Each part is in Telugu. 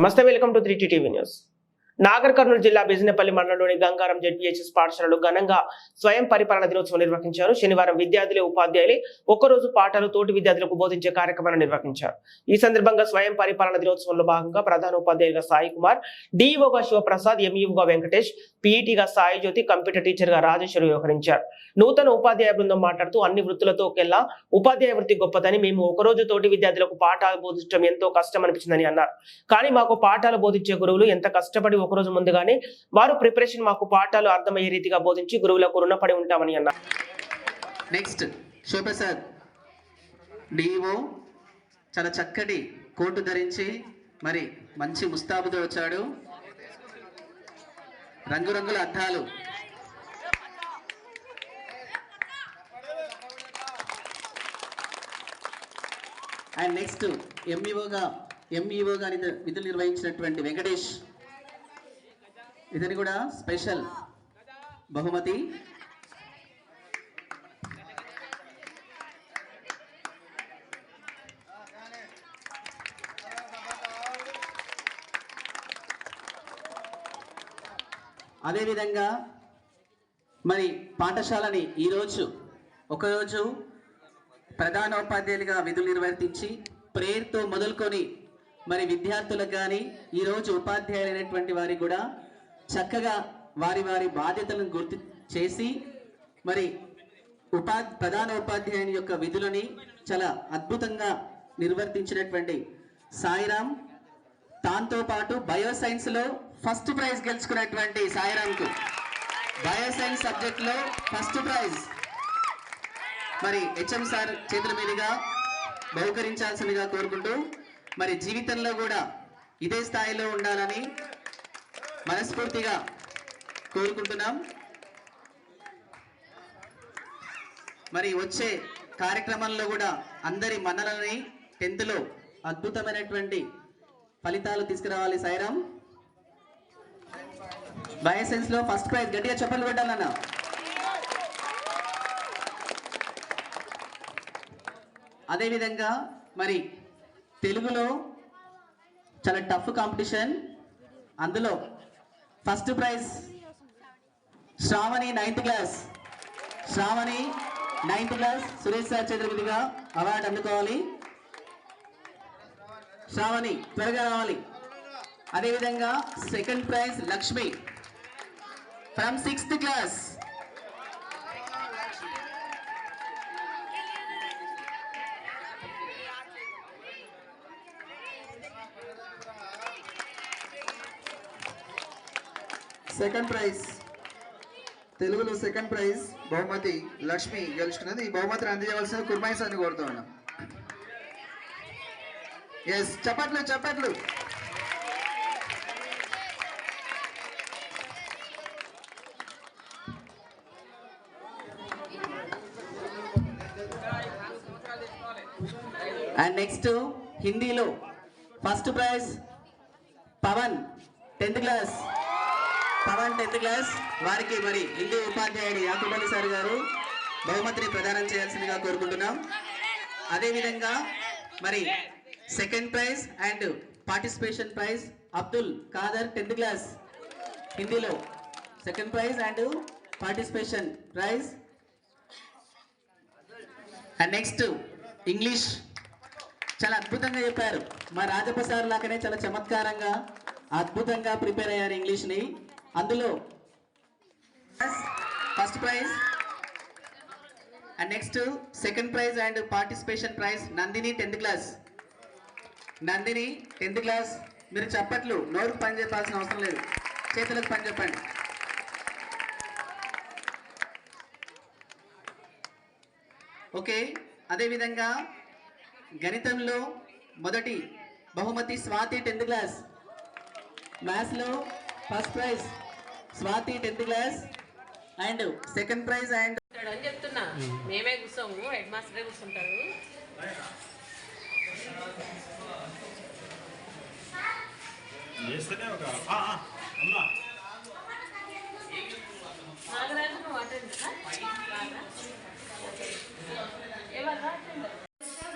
నమస్తే welcome to three TV news Nagar Kurnool జిల్లా బిజినపల్లి మండలంలోని గంగారం జెడ్పీహెచ్ఎస్ పాఠశాలలో ఘనంగా స్వయం పరిపాలన దినోత్సవం నిర్వహించారు. శనివారం విద్యార్థులే ఉపాధ్యాయులు ఒక్కరోజు పాఠాలు తోటి విద్యార్థులకు బోధించే కార్యక్రమాన్ని నిర్వహించారు. ఈ సందర్భంగా స్వయం పరిపాలన దినోత్సవంలో భాగంగా ప్రధాన ఉపాధ్యాయులుగా సాయి కుమార్ డిఈఓగా శివప్రసాద్ ఎంఈఓగా వెంకటేష్ పీఈటీగా సాయి జ్యోతి కంప్యూటర్ టీచర్గా రాజేశ్వరి వ్యవహరించారు. నూతన ఉపాధ్యాయ బృందం మాట్లాడుతూ అన్ని వృత్తులతో కెల్లా ఉపాధ్యాయ వృత్తి గొప్పదని మేము ఒకరోజు తోటి విద్యార్థులకు పాఠాలు బోధించడం ఎంతో కష్టం అనిపించిందని అన్నారు. కానీ మాకు పాఠాలు బోధించే గురువులు ఎంత కష్టపడి ఒక రోజు ముందుగానే వారు ప్రిపరేషన్ మాకు పాఠాలు అర్థమయ్యే రీతిగా బోధించి గురువులకు రుణపడి ఉంటామని అన్నారు. నెక్స్ట్ సార్ డిఓ చాలా చక్కటి కోటు ధరించి మరి మంచి ముస్తాబుతో వచ్చాడు. రంగురంగుల అద్దాలు. అండ్ నెక్స్ట్ ఎంఈఓగా ఎంఈఓగా విధులు నిర్వహించినటువంటి వెంకటేష్ ఇతని కూడా స్పెషల్. బహుమతి. అదేవిధంగా మరి పాఠశాలని ఈరోజు ఒకరోజు ప్రధానోపాధ్యాయులుగా విధులు నిర్వర్తించి ప్రేయర్తో మొదలుకొని మరి విద్యార్థులకు కానీ ఈరోజు ఉపాధ్యాయులైనటువంటి వారికి కూడా చక్కగా వారి వారి బాధ్యతలను గుర్తు చేసి మరి ఉపా ప్రధాన ఉపాధ్యాయుని యొక్క విధులని చాలా అద్భుతంగా నిర్వర్తించినటువంటి సాయిరామ్ దాంతో పాటు బయోసైన్స్లో ఫస్ట్ ప్రైజ్ గెలుచుకున్నటువంటి సాయిరామ్కు బయో సైన్స్ సబ్జెక్ట్లో ఫస్ట్ ప్రైజ్. మరి హెచ్ఎం సార్ చేతుల మీదుగా బహుకరించాల్సిందిగా కోరుకుంటూ మరి జీవితంలో కూడా ఇదే స్థాయిలో ఉండాలని మనస్ఫూర్తిగా కోరుకుంటున్నాం. మరి వచ్చే కార్యక్రమంలో కూడా అందరి మనలని టెన్త్లో అద్భుతమైనటువంటి ఫలితాలు తీసుకురావాలి సైరామ్ బయోసెన్స్లో ఫస్ట్ ప్రైజ్ గట్టిగా చెప్పలు పెట్టాలన్న అదేవిధంగా మరి తెలుగులో చాలా టఫ్ కాంపిటీషన్ అందులో first prize. Sravani ninth class. Sravani ninth class. Suresh sir చతుర్విధిగా award అందుకోవాలి. శ్రావణి త్వరగా రావాలి. అదేవిధంగా second prize Lakshmi. From sixth class. Second prize తెలుగులో సెకండ్ ప్రైజ్ బహుమతి లక్ష్మి గెలుచుకున్నది. ఈ బహుమతిని అందజేయవలసిన కుర్మాయి సార్ని కోరుతూ ఉన్నాం ఎస్ చప్పట్లు చప్పట్లు. అండ్ నెక్స్ట్ హిందీలో first prize Pavan tenth class Pavan tenth class వారికి మరి హిందీ ఉపాధ్యాయుడు యాకూబ్ సార్ గారు బహుమతిని ప్రదానం చేయాల్సిందిగా కోరుకుంటున్నాం. అదేవిధంగా మరి second prize and participation prize Abdul Khader tenth class హిందీలో second prize and participation prize and next English చాలా అద్భుతంగా చెప్పారు. మా రాజప్రసాద్ లాగానే చాలా చమత్కారంగా అద్భుతంగా ప్రిపేర్ అయ్యారు ఇంగ్లీష్ని అందులో first prize and next second prize and participation prize Nandini tenth class Nandini tenth class మీరు చప్పట్లు నోరుకు పని చెప్పాల్సిన అవసరం లేదు. చేతులకు పని చెప్పండి. ఓకే అదేవిధంగా గణితంలో మొదటి బహుమతి స్వాతి టెన్త్ క్లాస్ మ్యాథ్స్లో first prize Swathi tenth class and second prize and అని చెప్తున్నా. మేమే కూర్చోము హెడ్ మాస్టరే కూర్చుంటారు చేస్తేనే ఒక అమ్మా.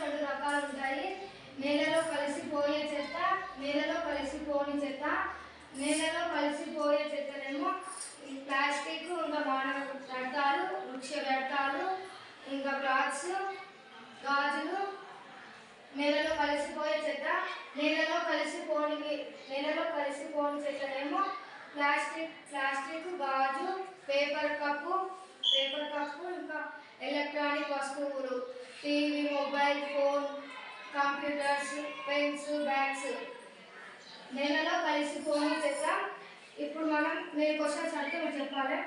రెండు రకాలు ఉంటాయి. నేలలో కలిసిపోయే చెత్త నేలలో కలిసిపోని చెత్త నేలలో కలిసిపోయే చెత్తనేమో ఈ ప్లాస్టిక్ ఇంకా మానవ వ్యర్థాలు వృక్ష వ్యర్థాలు ఇంకా క్లాత్స్ గాజులు నేలలో కలిసిపోయే చెత్త నేలలో కలిసిపోని నేలలో కలిసిపోని చెత్తనేమో ప్లాస్టిక్ ప్లాస్టిక్ గాజు పేపర్ కప్పు పేపర్ కప్పు ఇంకా ఎలక్ట్రానిక్ వస్తువులు TV mobile phone computers pens bags. నేలలో కలిసిపోని చెత్త ఇప్పుడు మనం మీరు క్వశ్చన్స్ అడిగితే మీరు చెప్పాలి.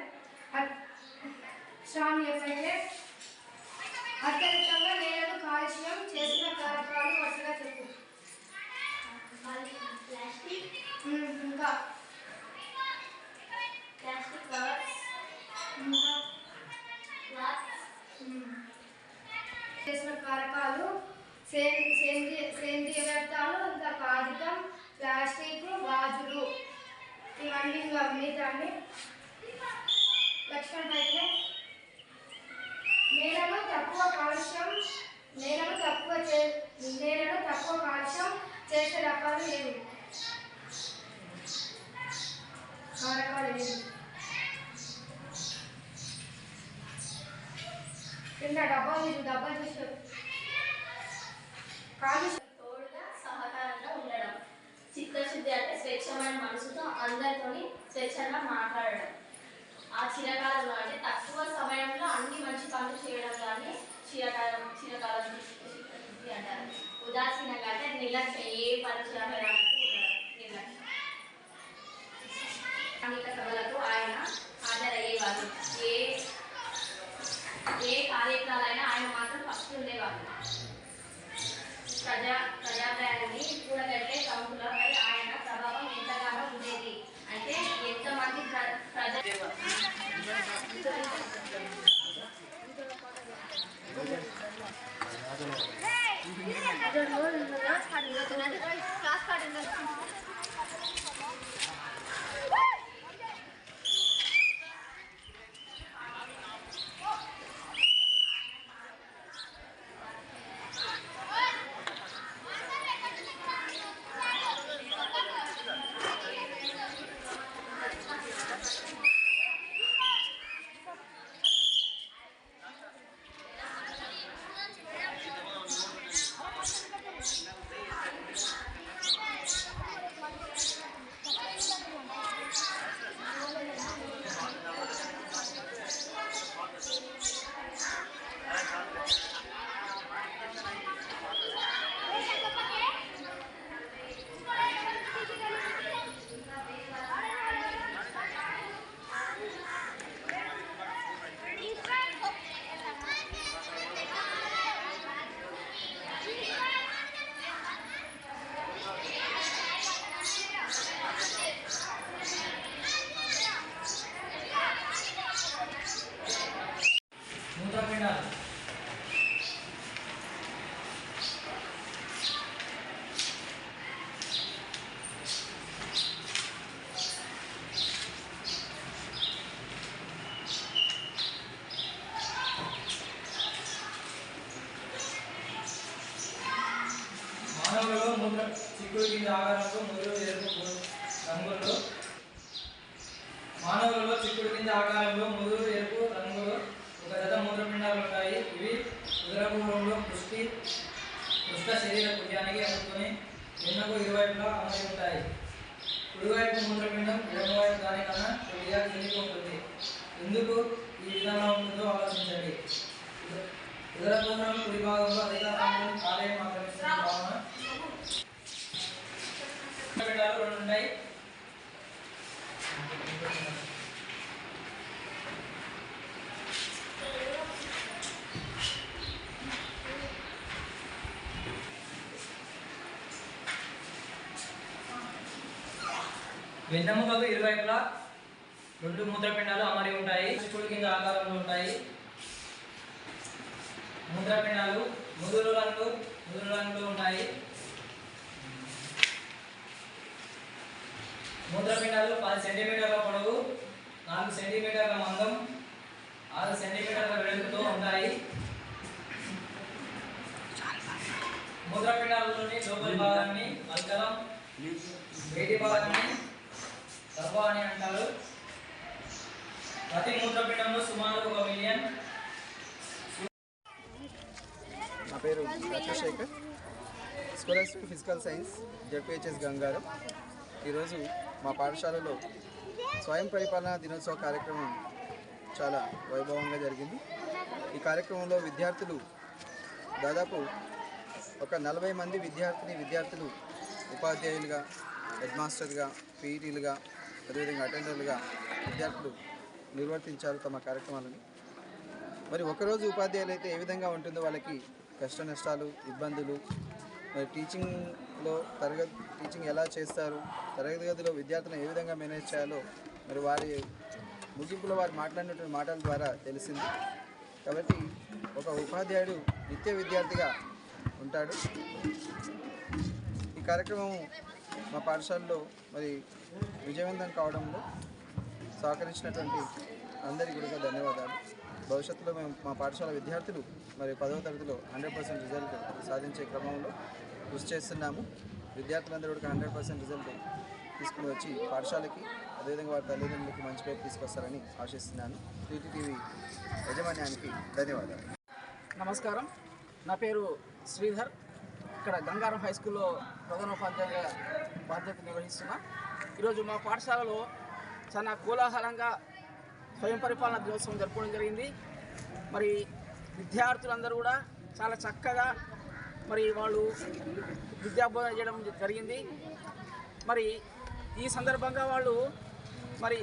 స్ట్రాంగ్ ఎఫెక్ట్ అత్యధికంగా నేలను కాలుష్యం ఏ పని నిర్లక్ష్యం స్థానిక సభలకు ఆయన హాజరయ్యేవారు. ఏ ఏ కార్యక్రమాలైనా ఆయన మాత్రం ఫస్ట్ ఉండేవారు. ప్రజా ప్రజాప్రయాణాన్ని కూడగట్టే ప్రముఖులపై ఆయన ప్రభావం ఎంతగానో ఉండేది. అంటే ఎంతమంది ప్ర ప్రజ మూత్రపిండాలు మానవులలో మూత్ర చిక్కుడు కింద ఆకారంలో ముదురు ఎరుపు రంగుల్లో మానవులలో చిక్కుడు కింద ఆకారంలో ముదురు ఎరుపు రంగులో ఒక జత మూత్రపిండాలు ఉంటాయి ఇవి ఉదరభూమంలో పుష్టి పృష్ఠ శరీర పుణ్యానికి అందుకొని ఎన్నకు ఇరువైపులా అమరి ఉంటాయి. కుడివైపు మూత్రపిండం ఎడమవైపు దానికన్నా కొద్దిగా కిందికి ఉంటుంది. ఎందుకు ఈ విధంగా ఉంటుందో ఆలోచించండి. ఉదరభూమం కుడి భాగంలో అధిక రంగులు కాలేయం ఆక్రమిస్తున్న భావన మూత్రపిండాలు రెండు ఉన్నాయి వెన్నెముకకు ఇరువైపులా రెండు మూత్రపిండాలు అమరి ఉంటాయి. చిక్కుడు కింద ఆకారంలో ఉంటాయి. మూత్రపిండాలు ముదురు రంగు ముదురు రంగులో ఉంటాయి. మూత్రపిండాలు పది సెంటీమీటర్ల పొడవు నాలుగు సెంటీమీటర్ల మందం ఆరు సెంటీమీటర్ల వెడల్పుతో ఉంటాయి. మూత్రపిండాలలోని లోపలి భాగాన్ని అల్కలం వేటి భాగాన్ని గర్భ అని అంటారు. ప్రతి మూత్రపిండంలో సుమారు ఒక మిలియన్ నా పేరు Rajasekhar scholarship physical science ZPHS Gangaram. ఈరోజు మా పాఠశాలలో స్వయం పరిపాలన దినోత్సవ కార్యక్రమం చాలా వైభవంగా జరిగింది. ఈ కార్యక్రమంలో విద్యార్థులు దాదాపు ఒక నలభై మంది విద్యార్థిని విద్యార్థులు ఉపాధ్యాయులుగా హెడ్ మాస్టర్గా పీఈటీలుగా అదేవిధంగా అటెండర్లుగా విద్యార్థులు నిర్వర్తించారు తమ కార్యక్రమాలను. మరి ఒకరోజు ఉపాధ్యాయులు అయితే ఏ విధంగా ఉంటుందో వాళ్ళకి కష్ట నష్టాలు ఇబ్బందులు మరి టీచింగ్ లో తరగతి టీచింగ్ ఎలా చేస్తారు? తరగతి గదిలో విద్యార్థులను ఏ విధంగా మేనేజ్ చేయాలో మరి వారి ముగింపులో వారు మాట్లాడినటువంటి మాటల ద్వారా తెలిసింది. కాబట్టి ఒక ఉపాధ్యాయుడు నిత్య విద్యార్థిగా ఉంటాడు. ఈ కార్యక్రమం మా పాఠశాలలో మరి విజయవంతం కావడంలో సహకరించినటువంటి అందరికీ కూడా ధన్యవాదాలు. భవిష్యత్తులో మేము మా పాఠశాల విద్యార్థులు మరి పదవ తరగతిలో హండ్రెడ్ పర్సెంట్ రిజల్ట్ సాధించే క్రమంలో కృషి చేస్తున్నాము. విద్యార్థులందరూ కూడా హండ్రెడ్ పర్సెంట్ రిజల్ట్ తీసుకుని వచ్చి పాఠశాలకి అదేవిధంగా వారి తల్లిదండ్రులకి మంచి పేరు తీసుకొస్తారని ఆశిస్తున్నాను. టీటీవీ యజమాన్యానికి ధన్యవాదాలు. నమస్కారం. నా పేరు శ్రీధర్. ఇక్కడ గంగారం హై స్కూల్లో ప్రధానోపాధ్యాయుగా బాధ్యత నిర్వహిస్తున్నా. ఈరోజు మా పాఠశాలలో చాలా కోలాహలంగా స్వయం పరిపాలన దినోత్సవం జరుపుకోవడం జరిగింది. మరి విద్యార్థులందరూ కూడా చాలా చక్కగా మరి వాళ్ళు విద్యాబోధన చేయడం జరిగింది. మరి ఈ సందర్భంగా వాళ్ళు మరి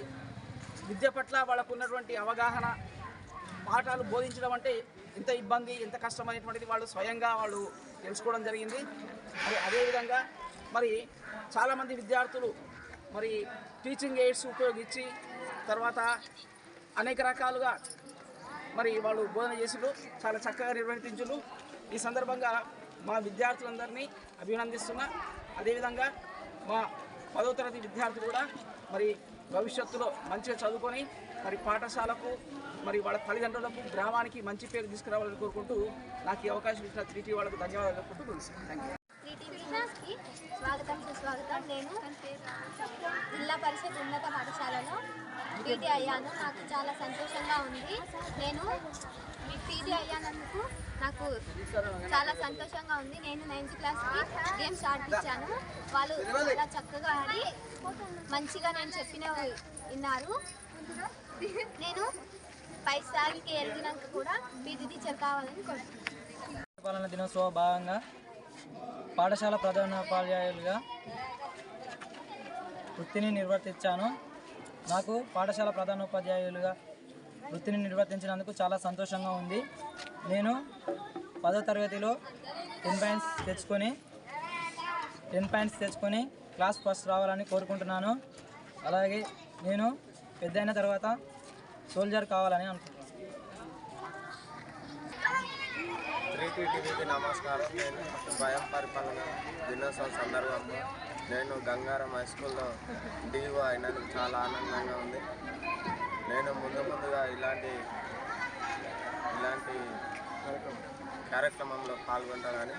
విద్య పట్ల వాళ్ళకు ఉన్నటువంటి అవగాహన పాఠాలు బోధించడం అంటే ఎంత ఇబ్బంది ఎంత కష్టం అనేటువంటిది వాళ్ళు స్వయంగా వాళ్ళు తెలుసుకోవడం జరిగింది. మరి అదేవిధంగా మరి చాలామంది విద్యార్థులు మరి టీచింగ్ ఎయిడ్స్ ఉపయోగించి తర్వాత అనేక రకాలుగా మరి వాళ్ళు బోధన చేసిండ్రు చాలా చక్కగా నిర్వర్తించులు ఈ సందర్భంగా మా విద్యార్థులందరినీ అభినందిస్తున్నా. అదేవిధంగా మా పదో తరగతి విద్యార్థులు కూడా మరి భవిష్యత్తులో మంచిగా చదువుకొని మరి పాఠశాలకు మరి వాళ్ళ తల్లిదండ్రులకు గ్రామానికి మంచి పేరు తీసుకురావాలని కోరుకుంటూ నాకు ఈ అవకాశం ఇచ్చిన త్రీటీ వాళ్ళకు ధన్యవాదాలు కోరుకుంటూ థ్యాంక్ యూ స్వాగతం సుస్వాగతం. నేను జిల్లా పరిషత్ ఉన్నత పాఠశాలలో పీటీ అయ్యాను. నాకు చాలా సంతోషంగా ఉంది. నేను మీ పీటీ అయ్యానందుకు నాకు చాలా సంతోషంగా ఉంది. నేను నైన్త్ క్లాస్కి గేమ్స్ ఆడిపించాను. వాళ్ళు చాలా చక్కగా ఆడి మంచిగా నేను చెప్పిన విన్నారు. నేను పై స్థాయికి ఎదిగినాక కూడా పీటీ టీచర్ కావాలని కోరుకుంటున్నాను దినోత్సవ భాగంగా పాఠశాల ప్రధానోపాధ్యాయులుగా వృత్తిని నిర్వర్తించాను. నాకు పాఠశాల ప్రధానోపాధ్యాయులుగా వృత్తిని నిర్వర్తించినందుకు చాలా సంతోషంగా ఉంది. నేను పదో తరగతిలో టెన్ పాయింట్స్ తెచ్చుకొని టెన్ పాయింట్స్ తెచ్చుకొని క్లాస్ ఫస్ట్ రావాలని కోరుకుంటున్నాను. అలాగే నేను పెద్దయిన తర్వాత సోల్జర్ కావాలని అనుకుంటున్నాను. టీవీకి నమస్కారం. నేను భయం పరిపాలన. దినోత్సవం సందర్భంగా నేను గంగారం హై స్కూల్లో డీఓ అయినందుకు చాలా ఆనందంగా ఉంది. నేను ముందు ముందుగా ఇలాంటి ఇలాంటి కార్యక్రమంలో పాల్గొంటానని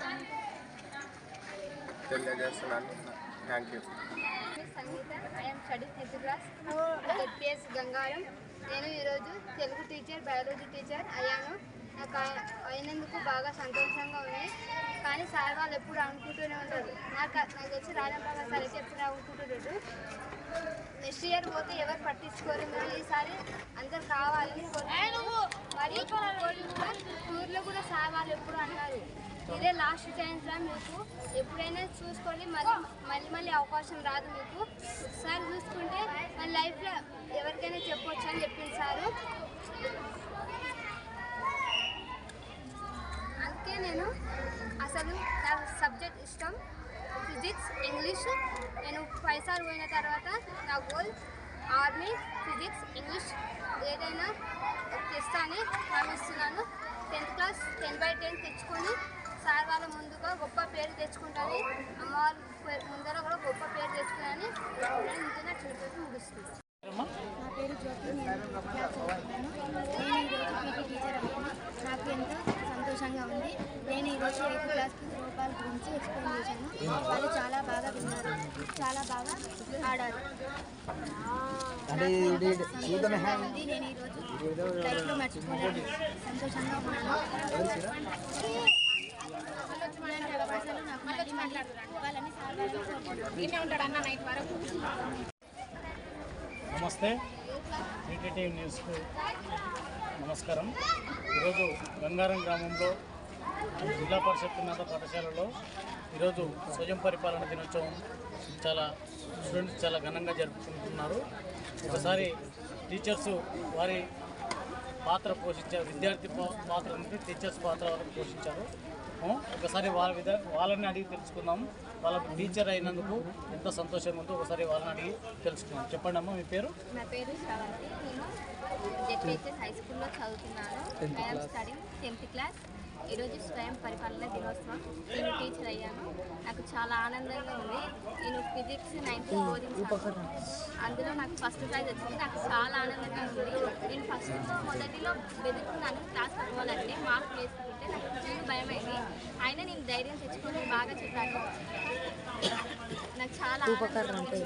తెలియజేస్తున్నాను. Thank you Sangeetha I'm study fifth class ZPS Gangaram. నేను ఈరోజు తెలుగు టీచర్ బయాలజీ టీచర్ అయ్యాను. నాకు అయినందుకు బాగా సంతోషంగా ఉంది. కానీ సార్ వాళ్ళు ఎప్పుడు అనుకుంటూనే ఉంటారు. నాకు నాకు వచ్చి రాజంబాబా సార్ అయితే ఎప్పుడు అనుకుంటున్నారు ఇయర్ పోతే ఎవరు పట్టించుకోరు. మీరు ఈసారి అందరు కావాలని కోరుకుంటున్నాను. మరి కూడా టూర్లో కూడా సార్ వాళ్ళు ఎప్పుడు అన్నారు. ఇదే లాస్ట్ ఛాన్స్ రా మీకు. ఎప్పుడైనా చూసుకోండి. మళ్ళీ మళ్ళీ మళ్ళీ అవకాశం రాదు మీకు. ఒకసారి చూసుకుంటే మన లైఫ్లో ఎవరికైనా చెప్పొచ్చు అని చెప్పింది సారు. అందుకే నేను అసలు నా సబ్జెక్ట్ ఇష్టం. Physics English. నేను పైసాలు పోయిన తర్వాత నా గోల్ ఆర్మీ ఫిజిక్స్ ఇంగ్లీష్ ఏదైనా తెస్తానని భావిస్తున్నాను. Tenth class ten by ten తెచ్చుకొని సార్ వాళ్ళ ముందుగా గొప్ప పేరు తెచ్చుకుంటాను అమ్మ వాళ్ళ పేరు ముందర కూడా గొప్ప పేరు తెచ్చుకున్నాను నేను ఇంతనే చిరుపతి ముగిస్తున్నాను నా పేరు జ్యోతి నేను క్లాస్ చదువుతున్నాను. నేను ఈరోజు పీటీ టీచర్ అయ్యాను నాకు ఎంతో సంతోషంగా ఉంది. నేను ఈరోజు ఎయిత్ క్లాస్కి రూపాయల గురించి ఎక్స్ప్లెయిన్ చేశాను. వాళ్ళు చాలా బాగా విన్నారు. చాలా బాగా ఆడారు. ఉంది. నేను ఈరోజు లైఫ్లో మర్చిపోలేను. సంతోషంగా ఉన్నాను. నమస్తే. టీటీటీ న్యూస్కు నమస్కారం. ఈరోజు గంగారం గ్రామంలో జిల్లా పరిషత్ ఉన్నత పాఠశాలలో ఈరోజు స్వయం పరిపాలన దినోత్సవం చాలా స్టూడెంట్స్ చాలా ఘనంగా జరుపుకుంటున్నారు. ఒకసారి టీచర్స్ వారి పాత్ర పోషించారు విద్యార్థి పాత్ర నుండి టీచర్స్ పాత్ర వరకు పోషించారు. ఒకసారి వాళ్ళ విధ వాళ్ళని అడిగి తెలుసుకుందాం. వాళ్ళ టీచర్ అయినందుకు ఎంత సంతోషంగా ఉందో ఒకసారి వాళ్ళని అడిగి తెలుసుకుందాం. చెప్పండి అమ్మా మీ పేరు? నా పేరు శ్రవంతి. నేను జెడ్పిహెచ్ఎస్ హై స్కూల్లో చదువుతున్నాను. I'm tenth class. ఈరోజు స్వయం పరిపాలన దినోత్సవం. నేను టీచర్ అయ్యాను. నాకు చాలా ఆనందంగా ఉంది. నేను ఫిజిక్స్ నైన్త్ బోధించాను అందులో నాకు ఫస్ట్ ప్రైజ్ వచ్చింది. నాకు చాలా ఆనందంగా ఉంది. నేను ఫస్ట్ మొదటిలో బెదురుకున్నాను క్లాస్ తక్కువాలంటే మార్క్ వేసుకుంటే నాకు ఫుల్ భయం అయింది అయినా నేను ధైర్యం తెచ్చుకొని బాగా చెప్పాను నాకు చాలా ఉంది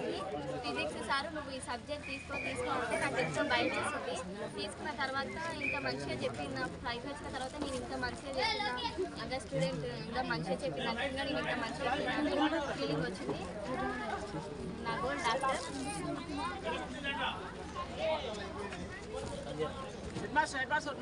ఫిజిక్స్ సార్ నువ్వు ఈ సబ్జెక్ట్ తీసుకో తీసుకో అంటే నాకు ఎంతో భయం వేసింది. తీసుకున్న తర్వాత ఇంకా మంచిగా చెప్పిన ప్రైజ్ వచ్చిన తర్వాత నేను ఇంకా మంచిగా చెప్పిన ఇంకా స్టూడెంట్ ఇంకా మంచిగా చెప్పినట్టు ఇంకా నేను ఇంకా మంచిగా చెప్పిన ఫీలింగ్ వచ్చింది. నా goal doctor head master head master